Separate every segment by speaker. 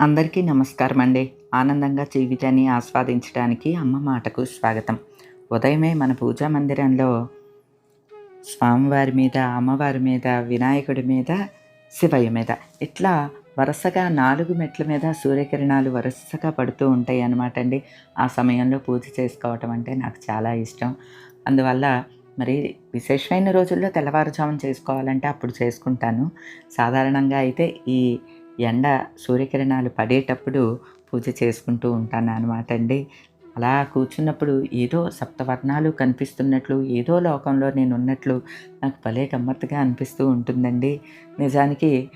Speaker 1: అందరికీ నమస్కారం అండి. ఆనందంగా జీవితాన్ని ఆస్వాదించడానికి అమ్మ మాటకు స్వాగతం. ఉదయమే మన పూజా మందిరంలో స్వామివారి మీద అమ్మవారి మీద వినాయకుడి మీద శివయ్య మీద. ఇట్లా వరుసగా నాలుగు మెట్ల మీద సూర్యకిరణాలు వరుసగా పడుతూ ఉంటాయి అన్నమాట అండి. ఆ సమయంలో పూజ చేసుకోవటం అంటే నాకు చాలా ఇష్టం. అందువల్ల మరి విశేషమైన రోజుల్లో తెల్లవారుజామున చేసుకోవాలంటే అప్పుడు చేసుకుంటాను. సాధారణంగా అయితే ఈ ఎండ సూర్యకిరణాలు పడేటప్పుడు పూజ చేసుకుంటూ ఉంటాను అనమాట అండి. అలా కూర్చున్నప్పుడు ఏదో సప్తవర్ణాలు కనిపిస్తున్నట్లు ఏదో లోకంలో నేను ఉన్నట్లు నాకు భలే గమ్మత్తుగా అనిపిస్తూ ఉంటుందండి. నిజానికి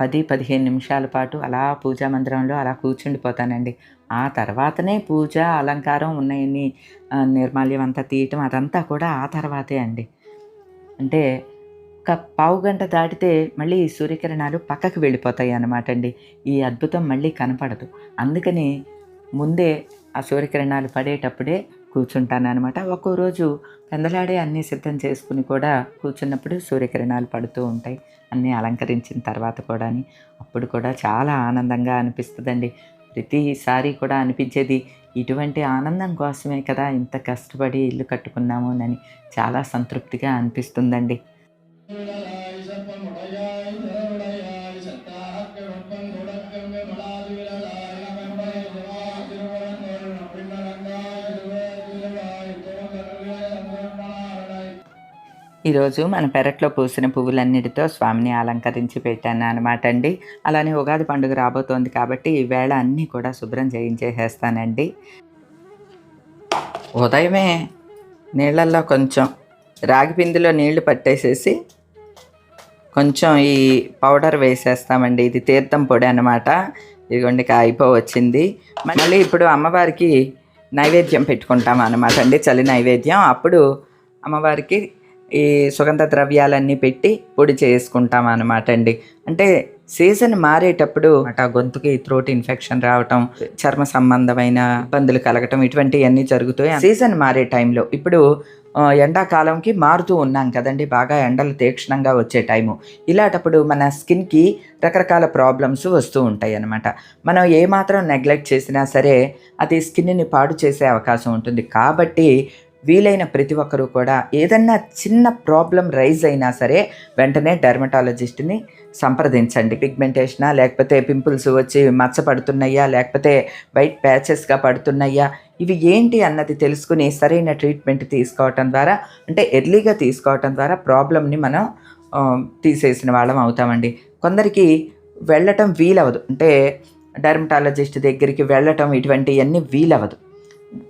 Speaker 1: పది పదిహేను నిమిషాల పాటు అలా పూజా మందిరంలో అలా కూర్చుండిపోతానండి. ఆ తర్వాతనే పూజ అలంకారం ఉన్నాయని నిర్మాల్యం అంతా తీయటం అదంతా కూడా ఆ తర్వాతే అండి. అంటే ఒక పావు గంట దాటితే మళ్ళీ సూర్యకిరణాలు పక్కకు వెళ్ళిపోతాయి అన్నమాట అండి ఈ అద్భుతం మళ్ళీ కనపడదు. అందుకని ముందే ఆ సూర్యకిరణాలు పడేటప్పుడే కూర్చుంటాను అనమాట ఒక్కో రోజు పెందలాడే అన్నీ సిద్ధం చేసుకుని కూడా కూర్చున్నప్పుడు సూర్యకిరణాలు పడుతూ ఉంటాయి. అన్నీ అలంకరించిన తర్వాత కూడా అప్పుడు కూడా చాలా ఆనందంగా అనిపిస్తుందండి. ప్రతిసారి కూడా అనిపించేది ఇటువంటి ఆనందం కోసమే కదా ఇంత కష్టపడి ఇల్లు కట్టుకున్నాము అని చాలా సంతృప్తిగా అనిపిస్తుందండి. ఈరోజు మన పెరట్లో పూసిన పువ్వులన్నిటితో స్వామిని అలంకరించి పెట్టాను అనమాట అండి. అలానే ఉగాది పండుగ రాబోతోంది కాబట్టి ఈ వేళ అన్నీ కూడా శుభ్రం చేయించేసేస్తానండి. ఉదయమే నీళ్ళల్లో కొంచెం రాగి పిండిలో నీళ్ళు పట్టేసేసి కొంచెం ఈ పౌడర్ వేసేస్తామండి. ఇది తీర్థం పొడి అనమాట ఇదిగోండి ఇక అయిపోవచ్చింది మళ్ళీ ఇప్పుడు అమ్మవారికి నైవేద్యం పెట్టుకుంటాం అనమాట అండి. చలి నైవేద్యం. అప్పుడు అమ్మవారికి ఈ సుగంధ ద్రవ్యాలన్నీ పెట్టి పొడి చేసుకుంటాం అనమాట అండి అంటే సీజన్ మారేటప్పుడు అట గొంతుకి త్రోట్ ఇన్ఫెక్షన్ రావటం చర్మ సంబంధమైన ఇబ్బందులు కలగటం ఇటువంటివన్నీ జరుగుతాయి సీజన్ మారే టైంలో ఇప్పుడు ఎండాకాలంకి మారుతూ ఉన్నాం కదండి. బాగా ఎండలు తీక్షణంగా వచ్చే టైము. ఇలాంటప్పుడు మన స్కిన్కి రకరకాల ప్రాబ్లమ్స్ వస్తూ ఉంటాయి అన్నమాట మనం ఏమాత్రం నెగ్లెక్ట్ చేసినా సరే అది స్కిన్ని పాడు చేసే అవకాశం ఉంటుంది. కాబట్టి వీలైన ప్రతి ఒక్కరూ కూడా ఏదన్నా చిన్న ప్రాబ్లం రైజ్ అయినా సరే వెంటనే డెర్మటాలజిస్ట్ని సంప్రదించండి. పిగ్మెంటేషనా లేకపోతే పింపుల్స్ వచ్చి మచ్చ పడుతున్నాయా లేకపోతే వైట్ ప్యాచెస్గా పడుతున్నాయా ఇవి ఏంటి అన్నది తెలుసుకుని సరైన ట్రీట్మెంట్ తీసుకోవటం ద్వారా అంటే ఎర్లీగా తీసుకోవటం ద్వారా ప్రాబ్లమ్ని మనం తీసేసిన వాళ్ళం అవుతామండి. కొందరికి వెళ్ళటం వీలవదు అంటే డెర్మటాలజిస్ట్ దగ్గరికి వెళ్ళటం ఇటువంటివన్నీ వీలవదు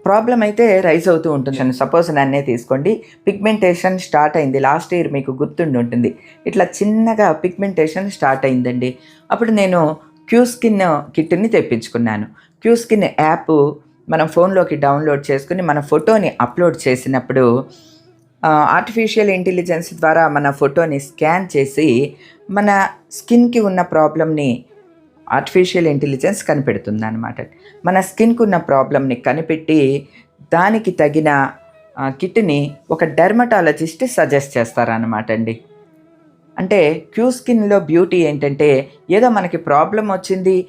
Speaker 1: ప్రాబ్లం అయితే రైజ్ అవుతూ ఉంటుంది. సపోజ్ నన్నే తీసుకోండి. పిగ్మెంటేషన్ స్టార్ట్ అయింది. లాస్ట్ ఇయర్ మీకు గుర్తుండి ఉంటుంది. ఇట్లా చిన్నగా పిగ్మెంటేషన్ స్టార్ట్ అయిందండి. అప్పుడు నేను క్యూ స్కిన్ కిట్ని తెప్పించుకున్నాను. క్యూ స్కిన్ యాప్ మనం ఫోన్లోకి డౌన్లోడ్ చేసుకుని మన ఫోటోని అప్లోడ్ చేసినప్పుడు ఆర్టిఫిషియల్ ఇంటెలిజెన్స్ ద్వారా మన ఫోటోని స్కాన్ చేసి మన స్కిన్కి ఉన్న ప్రాబ్లమ్ని ఆర్టిఫిషియల్ ఇంటెలిజెన్స్ కనిపెడుతుంది అనమాట మన స్కిన్కు ఉన్న ప్రాబ్లమ్ని కనిపెట్టి దానికి తగిన కిట్ని ఒక డెర్మటాలజిస్ట్ సజెస్ట్ చేస్తారనమాట అండి. అంటే క్యూ స్కిన్లో బ్యూటీ ఏంటంటే ఏదో మనకి ప్రాబ్లం వచ్చింది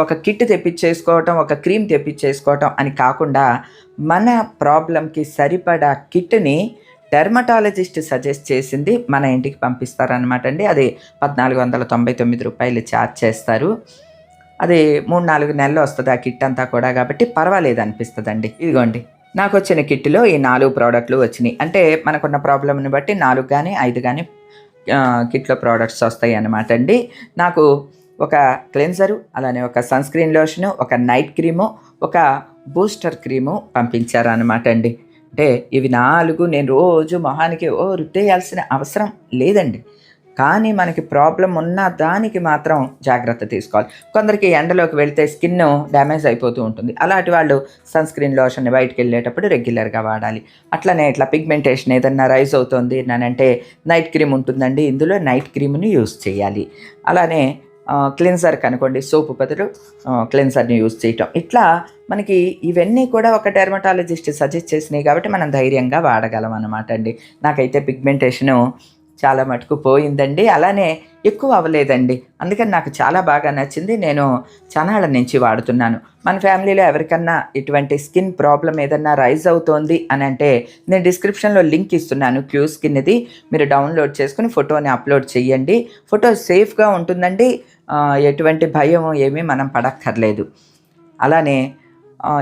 Speaker 1: ఒక కిట్ తెప్పించేసుకోవటం ఒక క్రీమ్ తెప్పించేసుకోవటం అని కాకుండా మన ప్రాబ్లంకి సరిపడా కిట్ని డెర్మటాలజిస్ట్ సజెస్ట్ చేసింది మన ఇంటికి పంపిస్తారనమాట అండి. అది పద్నాలుగు వందల తొంభై తొమ్మిది రూపాయలు ఛార్జ్ చేస్తారు. అది మూడు నాలుగు నెలలు వస్తుంది ఆ కిట్ అంతా కూడా కాబట్టి పర్వాలేదు అనిపిస్తుందండి. ఇదిగోండి నాకు వచ్చిన కిట్లో ఈ నాలుగు ప్రోడక్ట్లు వచ్చినాయి. అంటే మనకున్న ప్రాబ్లమ్ని బట్టి నాలుగు కానీ ఐదు కానీ కిట్లో ప్రోడక్ట్స్ వస్తాయి అన్నమాట అండి. నాకు ఒక క్లెన్సరు అలానే ఒక సన్ స్క్రీన్ లోషను ఒక నైట్ క్రీము ఒక బూస్టర్ క్రీము పంపించారు అనమాట అండి. అంటే ఇవి నాలుగు నేను రోజు మొహానికి ఓ రుద్దేయాల్సిన అవసరం లేదండి. కానీ మనకి ప్రాబ్లం ఉన్న దానికి మాత్రం జాగ్రత్త తీసుకోవాలి. కొందరికి ఎండలోకి వెళ్తే స్కిన్ డ్యామేజ్ అయిపోతూ ఉంటుంది. అలాంటి వాళ్ళు సన్ స్క్రీన్ లోషన్ బయటికి వెళ్ళేటప్పుడు రెగ్యులర్గా వాడాలి. అట్లనే ఇట్లా పిగ్మెంటేషన్ ఏదన్నా రైజ్ అవుతుంది అంటే నైట్ క్రీమ్ ఉంటుందండి. ఇందులో నైట్ క్రీమ్ని యూస్ చేయాలి. అలానే క్లెన్సర్ కనుకోండి సోపు బదులు క్లెన్సర్ని యూజ్ చేయటం. ఇట్లా మనకి ఇవన్నీ కూడా ఒక డెర్మటాలజిస్ట్ సజెస్ట్ చేసినాయి కాబట్టి మనం ధైర్యంగా వాడగలం అనమాట అండి. నాకైతే పిగ్మెంటేషను చాలా మటుకు పోయిందండి. అలానే ఎక్కువ అవ్వలేదండి. అందుకని నాకు చాలా బాగా నచ్చింది. నేను చనాళ్ళ నుంచి వాడుతున్నాను. మన ఫ్యామిలీలో ఎవరికన్నా ఇటువంటి స్కిన్ ప్రాబ్లం ఏదన్నా రైజ్ అవుతోంది అని అంటే నేను డిస్క్రిప్షన్లో లింక్ ఇస్తున్నాను క్యూ స్కిన్ది మీరు డౌన్లోడ్ చేసుకుని ఫోటోని అప్లోడ్ చేయండి ఫోటో సేఫ్గా ఉంటుందండి. ఎటువంటి భయం ఏమీ మనం పడక్కర్లేదు. అలానే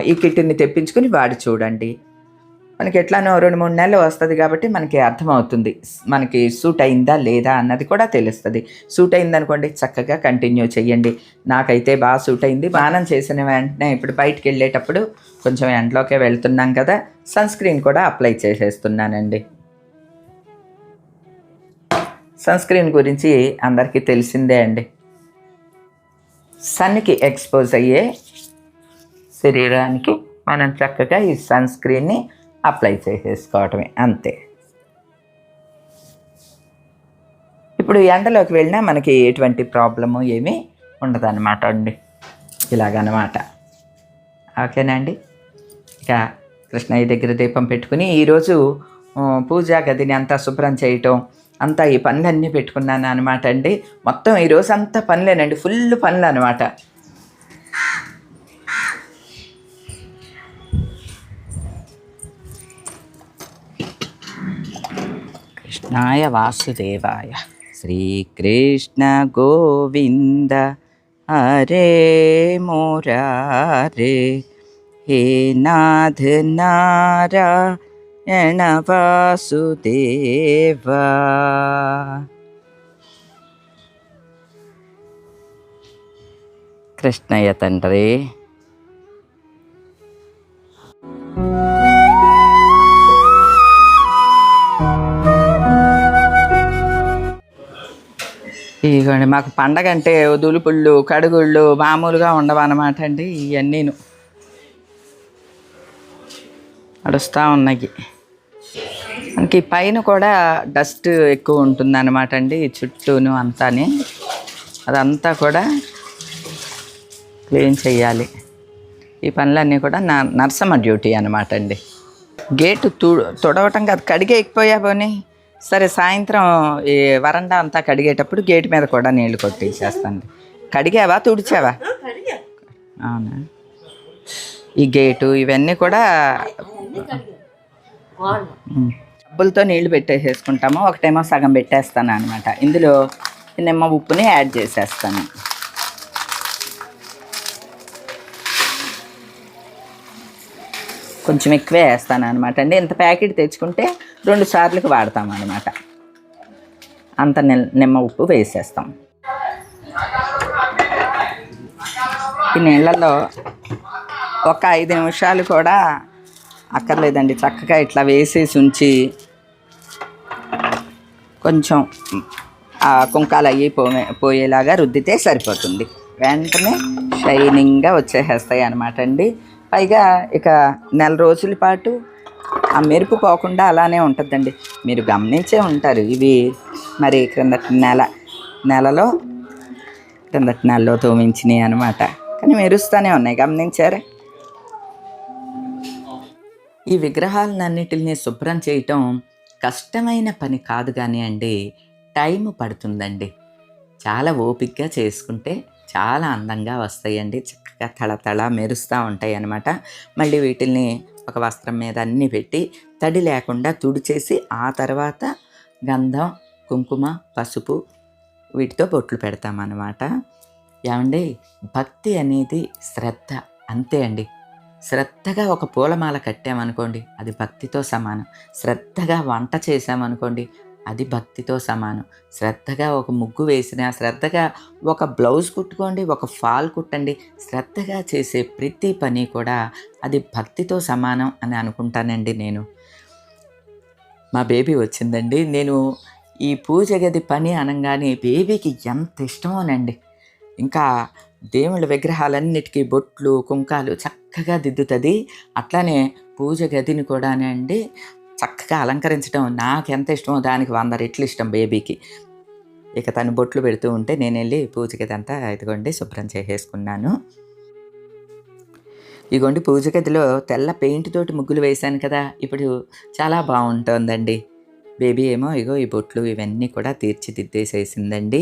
Speaker 1: ఈ కిట్ని తెప్పించుకుని వాడి చూడండి. మనకి ఎట్లానో రెండు మూడు నెలలు వస్తుంది కాబట్టి మనకి అర్థమవుతుంది. మనకి సూట్ అయిందా లేదా అన్నది కూడా తెలుస్తుంది. సూట్ అయిందనుకోండి చక్కగా కంటిన్యూ చేయండి నాకైతే బాగా సూట్ అయింది. బాణం చేసిన వెంటనే ఇప్పుడు బయటికి వెళ్ళేటప్పుడు కొంచెం ఎండలోకే వెళ్తున్నాం కదా సన్ స్క్రీన్ కూడా అప్లై చేసేస్తున్నానండి. సన్ స్క్రీన్ గురించి అందరికీ తెలిసిందే అండి. సన్కి ఎక్స్పోజ్ అయ్యే శరీరానికి మనం చక్కగా ఈ సన్ స్క్రీన్ని అప్లై చేసేసుకోవటమే అంతే. ఇప్పుడు ఎండలోకి వెళ్ళినా మనకి ఎటువంటి ప్రాబ్లము ఏమీ ఉండదన్నమాట అండి. ఇలాగనమాట ఓకేనా అండి? ఇక కృష్ణయ్య దగ్గర దీపం పెట్టుకుని ఈరోజు పూజా గదిని అంతా శుభ్రం చేయటం అంతా ఈ పనులన్నీ పెట్టుకున్నాను అనమాట అండి. మొత్తం ఈరోజు అంతా పనులేనండి ఫుల్ పనులు అనమాట കൃഷ്ണായ വാസുദേവായ. ശ്രീകൃഷ്ണ ഗോവിന്ദ ഹരേ മോരാരേ. ഹേ നാഥ നാരായണ വാസുദേവ. കൃഷ്ണയ തണ്ടേ ఇదిగోండి మాకు పండగ అంటే దులుపుళ్ళు కడుగుళ్ళు మామూలుగా ఉండవన్నమాట అండి ఇవన్నీను నడుస్తూ ఉన్నాయి మనకి పైన కూడా డస్ట్ ఎక్కువ ఉంటుంది అనమాట అండి ఈ చుట్టూను అంతానే. అదంతా కూడా క్లీన్ చేయాలి ఈ పనులన్నీ కూడా నా నర్సమ్మ డ్యూటీ అనమాట అండి. గేటు తుడవటం కాదు కడిగే ఎక్కిపోయా పోనీ. సరే సాయంత్రం ఈ వరండా అంతా కడిగేటప్పుడు గేటు మీద కూడా నీళ్ళు కొట్టేసేస్తాను. కడిగావా? తుడిచావా? అవునా? ఈ గేటు ఇవన్నీ కూడా. డబ్బులతో నీళ్ళు పెట్టేసేసుకుంటాము? ఒకటేమో సగం పెట్టేస్తాను అనమాట ఇందులో నిమ్మ ఉప్పుని యాడ్ చేసేస్తాను. కొంచెం ఎక్కువే వేస్తాను అనమాట అండి ఇంత ప్యాకెట్ తెచ్చుకుంటే రెండు సార్లకు వాడతాం అనమాట అంత నిమ్మ ఉప్పు వేసేస్తాం. ఈ నీళ్ళల్లో ఒక ఐదు నిమిషాలు కూడా అక్కర్లేదండి. చక్కగా ఇట్లా వేసేసి ఉంచి కొంచెం కుంకాలు అయ్యి పోయే పోయేలాగా రుద్దితే సరిపోతుంది. వెంటనే షైనింగ్గా వచ్చేసేస్తాయి అనమాట అండి. పైగా ఇక నెల రోజుల పాటు ఆ మెరుపు పోకుండా అలానే ఉంటుందండి. మీరు గమనించే ఉంటారు. ఇవి మరి క్రిందటి నెల నెలలో క్రిందటి నెలలో తోమించినాయి అనమాట కానీ మెరుస్తూనే ఉన్నాయి. గమనించారా? ఈ విగ్రహాలన్నిటిని శుభ్రం చేయటం కష్టమైన పని కాదు కానీ అండి టైం పడుతుందండి. చాలా ఓపికగా చేసుకుంటే చాలా అందంగా వస్తాయండి. చక్కగా తళతళ మెరుస్తూ ఉంటాయి అన్నమాట. మళ్ళీ వీటిల్ని ఒక వస్త్రం మీద అన్ని పెట్టి తడి లేకుండా తుడిచేసి ఆ తర్వాత గంధం కుంకుమ పసుపు వీటితో బొట్లు పెడతామన్నమాట ఏమండి? భక్తి అనేది శ్రద్ధ అంతే అండి. శ్రద్ధగా ఒక పూలమాల కట్టామనుకోండి అది భక్తితో సమానం. శ్రద్ధగా వంట చేసామనుకోండి అది భక్తితో సమానం. శ్రద్ధగా ఒక ముగ్గు వేసిన శ్రద్ధగా ఒక బ్లౌజ్ కుట్టుకోండి ఒక ఫాల్ కుట్టండి శ్రద్ధగా చేసే ప్రతి పని కూడా అది భక్తితో సమానం అని అనుకుంటానండి నేను. మా బేబీ వచ్చిందండి. నేను ఈ పూజ గది పని అనగానే బేబీకి ఎంత ఇష్టమోనండి. ఇంకా దేవుళ్ళ విగ్రహాలన్నిటికీ బొట్లు కుంకాలు చక్కగా దిద్దుతుంది. అట్లానే పూజ గదిని కూడానే అండి చక్కగా అలంకరించడం నాకు ఎంత ఇష్టమో దానికి వంద రెట్లు ఇష్టం బేబీకి. ఇక తను బొట్లు పెడుతూ ఉంటే నేను వెళ్ళి పూజ గదంతా ఇదిగోండి శుభ్రం చేసేసుకున్నాను. ఇదిగోండి పూజ గదిలో తెల్ల పెయింట్ తోటి ముగ్గులు వేశాను కదా ఇప్పుడు చాలా బాగుంటుందండి. బేబీ ఏమో ఇగో ఈ బొట్లు ఇవన్నీ కూడా తీర్చిదిద్దేసేసిందండి.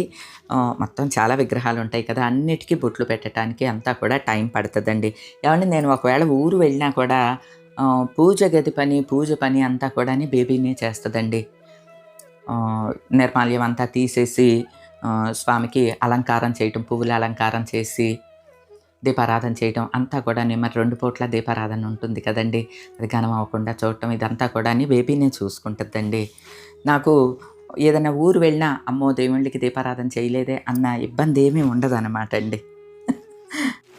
Speaker 1: మొత్తం చాలా విగ్రహాలు ఉంటాయి కదా అన్నిటికీ బొట్లు పెట్టడానికి అంతా కూడా టైం పడుతుందండి. ఏమంటే నేను ఒకవేళ ఊరు వెళ్ళినా కూడా పూజ గది పని పూజ పని అంతా కూడా బేబీనే చేస్తుందండి. నిర్మాల్యం అంతా తీసేసి స్వామికి అలంకారం చేయటం పువ్వుల అలంకారం చేసి దీపారాధన చేయటం అంతా కూడా మరి రెండు పూట్ల దీపారాధన ఉంటుంది కదండి. అది ఘనం అవ్వకుండా చూడటం ఇదంతా కూడా బేబీనే చూసుకుంటుందండి. నాకు ఏదైనా ఊరు వెళ్ళినా అమ్మో దేవుళ్ళకి దీపారాధన చేయలేదే అన్న ఇబ్బంది ఏమీ ఉండదన్నమాట అండి.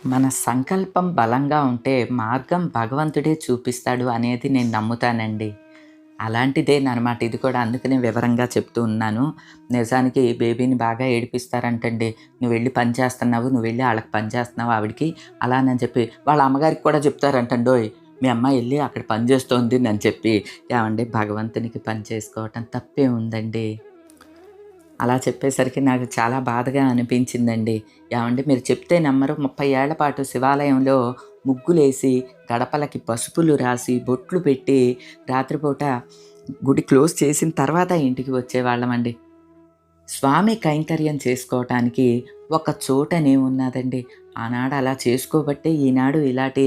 Speaker 1: మన సంకల్పం బలంగా ఉంటే మార్గం భగవంతుడే చూపిస్తాడు అనేది నేను నమ్ముతానండి. అలాంటిదేనమాట ఇది కూడా అందుకనే వివరంగా చెప్తూ ఉన్నాను. నిజానికి బేబీని బాగా ఏడిపిస్తారంటండి. నువ్వు వెళ్ళి పని చేస్తున్నావు నువ్వు వెళ్ళి వాళ్ళకి పని చేస్తున్నావు అలా అలానని చెప్పి వాళ్ళ అమ్మగారికి కూడా చెప్తారంటండోయ్ మీ అమ్మ వెళ్ళి అక్కడ పని చేస్తోంది అని చెప్పి. ఏమండి భగవంతునికి పని చేసుకోవటం తప్పే ఉందండి. అలా చెప్పేసరికి నాకు చాలా బాధగా అనిపించిందండి. ఏమండి మీరు చెప్తే నమ్మరు ముప్పై ఏళ్ళ పాటు శివాలయంలో ముగ్గులేసి గడపలకి పసుపులు రాసి బొట్లు పెట్టి రాత్రిపూట గుడి క్లోజ్ చేసిన తర్వాత ఇంటికి వచ్చేవాళ్ళమండి. స్వామి కైంకర్యం చేసుకోవటానికి ఒక చోటనే ఉన్నదండి. ఆనాడు అలా చేసుకోబట్టే ఈనాడు ఇలాంటి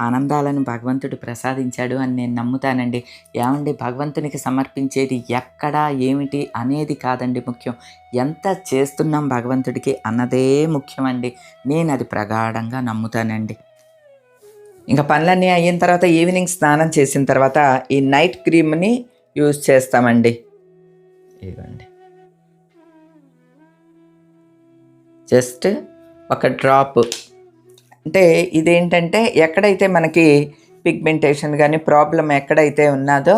Speaker 1: ఆనందాలను భగవంతుడు ప్రసాదించాడు అని నేను నమ్ముతానండి. ఏమండి భగవంతునికి సమర్పించేది ఎక్కడా ఏమిటి అనేది కాదండి ముఖ్యం. ఎంత చేస్తున్నాం భగవంతుడికి అన్నదే ముఖ్యమండి. నేను అది ప్రగాఢంగా నమ్ముతానండి. ఇంకా పనులన్నీ అయిన తర్వాత ఈవినింగ్ స్నానం చేసిన తర్వాత ఈ నైట్ క్రీమ్ని యూజ్ చేస్తామండి. ఇదండి జస్ట్ ఒక డ్రాప్. అంటే ఇదేంటంటే ఎక్కడైతే మనకి పిగ్మెంటేషన్ కానీ ప్రాబ్లం ఎక్కడైతే ఉన్నదో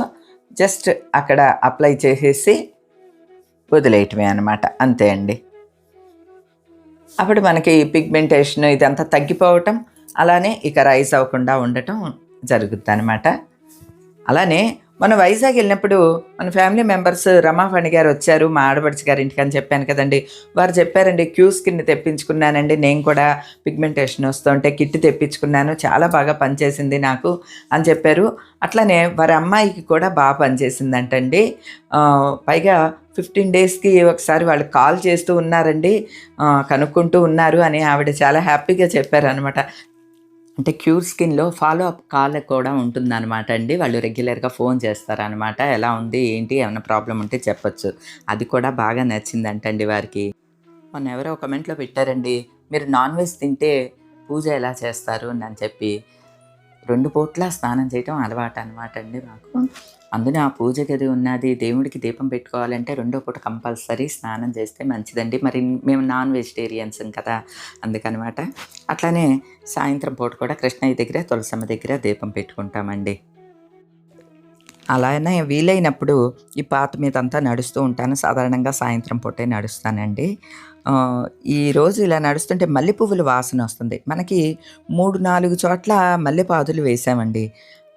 Speaker 1: జస్ట్ అక్కడ అప్లై చేసేసి వదిలేయటమే అనమాట అంతే అండి. అప్పుడు మనకి పిగ్మెంటేషన్ ఇదంతా తగ్గిపోవటం అలానే ఇక రైజ్ అవ్వకుండా ఉండటం జరుగుద్ది అనమాట అలానే మన వైజాగ్ వెళ్ళినప్పుడు మన ఫ్యామిలీ మెంబర్స్ రమాఫణి గారు వచ్చారు మా ఆడపడిచి గారి ఇంటికి అని చెప్పాను కదండి. వారు చెప్పారండి క్యూ స్కిన్ తెప్పించుకున్నానండి. నేను కూడా పిగ్మెంటేషన్ వస్తుంటే కిట్ తెప్పించుకున్నాను. చాలా బాగా పనిచేసింది నాకు అని చెప్పారు. అట్లనే వారి అమ్మాయికి కూడా బాగా పనిచేసిందంటండి. పైగా ఫిఫ్టీన్ డేస్కి ఒకసారి వాళ్ళు కాల్ చేస్తూ ఉన్నారండి. కనుక్కుంటూ ఉన్నారు అని ఆవిడ చాలా హ్యాపీగా చెప్పారనమాట అంటే క్యూర్ స్కిన్లో ఫాలో అప్ కాల్ కూడా ఉంటుందన్నమాట అండి. వాళ్ళు రెగ్యులర్గా ఫోన్ చేస్తారనమాట ఎలా ఉంది? ఏంటి? ఏమైనా ప్రాబ్లం ఉంటే చెప్పచ్చు. అది కూడా బాగా నచ్చిందంటండి వారికి. మొన్న ఎవరో కమెంట్లో పెట్టారండి. మీరు నాన్ వెజ్ తింటే పూజ ఎలా చేస్తారు? అని చెప్పి. రెండు పూట్ల స్నానం చేయటం అలవాటు అనమాట అండి మాకు. అందులో ఆ పూజ గది ఉన్నది దేవుడికి దీపం పెట్టుకోవాలంటే రెండో పూట కంపల్సరీ స్నానం చేస్తే మంచిదండి. మరి మేము నాన్ వెజిటేరియన్స్ కదా అందుకనమాట. అట్లానే సాయంత్రం పూట కూడా కృష్ణయ్య దగ్గర తులసమ్మ దగ్గర దీపం పెట్టుకుంటామండి. అలానే వీలైనప్పుడు ఈ పాత మీద అంతా నడుస్తూ ఉంటాను. సాధారణంగా సాయంత్రం పూటే నడుస్తానండి. ఈరోజు ఈ రోజు ఇలా నడుస్తుంటే మల్లె పువ్వుల వాసన వస్తుంది. మనకి మూడు నాలుగు చోట్ల మల్లెపాదులు వేసామండి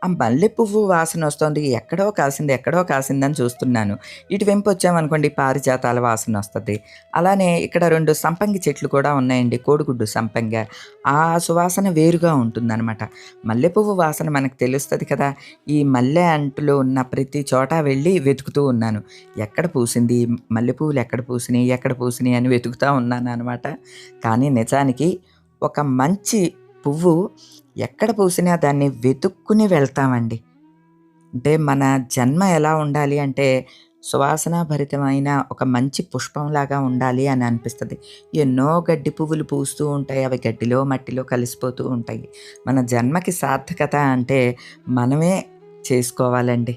Speaker 1: ఆ మల్లె పువ్వు వాసన వస్తుంది. ఎక్కడో కాసింది ఎక్కడో కాసిందని చూస్తున్నాను. ఇటు వెంపు వచ్చామనుకోండి పారిజాతాల వాసన వస్తుంది. అలానే ఇక్కడ రెండు సంపంగి చెట్లు కూడా ఉన్నాయండి కోడిగుడ్డు సంపంగ. ఆ సువాసన వేరుగా ఉంటుందన్నమాట. మల్లె పువ్వు వాసన మనకు తెలుస్తుంది కదా. ఈ మల్లె అంటులో ఉన్న ప్రతి చోట వెళ్ళి వెతుకుతూ ఉన్నాను. ఎక్కడ పూసింది మల్లె పువ్వులు ఎక్కడ పూసినాయి ఎక్కడ పూసినాయి అని వెతుకుతూ ఉన్నాను అనమాట కానీ నిజానికి ఒక మంచి పువ్వు ఎక్కడ పూసినా దాన్ని వెతుక్కుని వెళ్తామండి. అంటే మన జన్మ ఎలా ఉండాలి అంటే సువాసనాభరితమైన ఒక మంచి పుష్పంలాగా ఉండాలి అని అనిపిస్తుంది. ఎన్నో గడ్డి పువ్వులు పూస్తూ ఉంటాయి అవి గడ్డిలో మట్టిలో కలిసిపోతూ ఉంటాయి. మన జన్మకి సార్థకత అంటే మనమే చేసుకోవాలండి.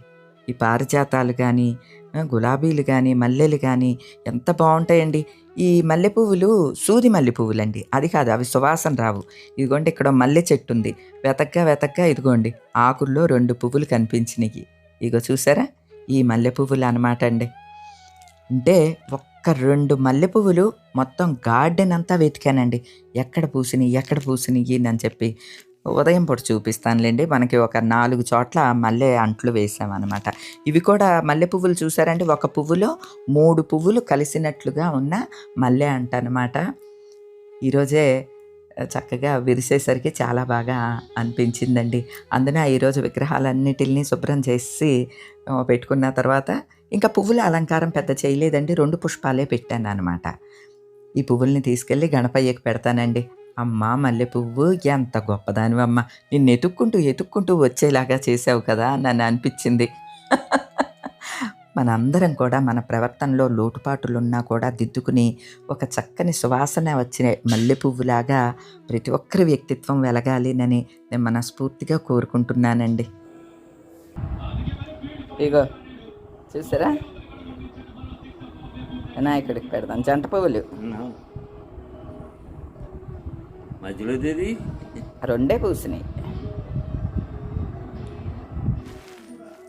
Speaker 1: ఈ పారిజాతాలు కానీ గులాబీలు కానీ మల్లెలు కానీ ఎంత బాగుంటాయండి. ఈ మల్లె పువ్వులు సూది మల్లె పువ్వులండి అది కాదు అవి సువాసన రావు. ఇదిగోండి ఇక్కడ మల్లె చెట్టు ఉంది వెతగ్గా వెతగ్గా ఇదిగోండి ఆకుల్లో రెండు పువ్వులు కనిపించినాయి ఇగో చూసారా? ఈ మల్లె పువ్వులు అనమాట అండి. అంటే ఒక్క రెండు మల్లె పువ్వులు మొత్తం గార్డెన్ అంతా వెతికానండి. ఎక్కడ పూసినాయి ఎక్కడ పూసినాయి అని చెప్పి. ఉదయం పొడి చూపిస్తానులేండి. మనకి ఒక నాలుగు చోట్ల మల్లె అంట్లు వేసామన్నమాట. ఇవి కూడా మల్లె పువ్వులు చూసారంటే ఒక పువ్వులో మూడు పువ్వులు కలిసినట్లుగా ఉన్న మల్లె అంట అనమాట ఈరోజే చక్కగా విరిసేసరికి చాలా బాగా అనిపించిందండి. అందున ఈరోజు విగ్రహాలన్నిటిని శుభ్రం చేసి పెట్టుకున్న తర్వాత ఇంకా పువ్వుల అలంకారం పెద్ద చేయలేదండి. రెండు పుష్పాలే పెట్టాను అనమాట ఈ పువ్వుల్ని తీసుకెళ్ళి గణపయ్యకి పెడతానండి. అమ్మా మల్లె పువ్వు ఎంత గొప్పదానివమ్మ నిన్ను ఎతుక్కుంటూ ఎతుక్కుంటూ వచ్చేలాగా చేసావు కదా నన్ను అనిపించింది. మనందరం కూడా మన ప్రవర్తనలో లోటుపాటులున్నా కూడా దిద్దుకుని ఒక చక్కని సువాసన వచ్చిన మల్లె పువ్వులాగా ప్రతి ఒక్కరి వ్యక్తిత్వం వెలగాలినని నేను మనస్ఫూర్తిగా కోరుకుంటున్నానండి. ఇగో చూసారా? వినాయకుడికి పెడదాం జంట పువ్వులు.
Speaker 2: మధ్యలో తేది
Speaker 1: రెండే పూసినాయి.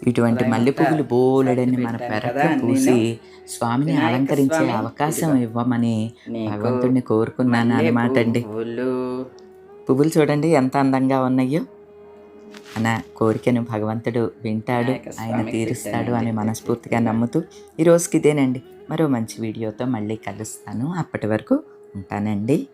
Speaker 1: ఇటువంటి మల్లె పువ్వులు బోలెడని మన పెరట్లో పూసి స్వామిని అలంకరించే అవకాశం ఇవ్వమని భగవంతుడిని కోరుకున్నాను అనమాట అండి. పువ్వులు. చూడండి ఎంత అందంగా ఉన్నాయో. మన కోరికను భగవంతుడు వింటాడు ఆయన తీరుస్తాడు అని మనస్ఫూర్తిగా నమ్ముతూ ఈ రోజుకి ఇదేనండి. మరో మంచి వీడియోతో మళ్ళీ కలుస్తాను. అప్పటి వరకు ఉంటానండి.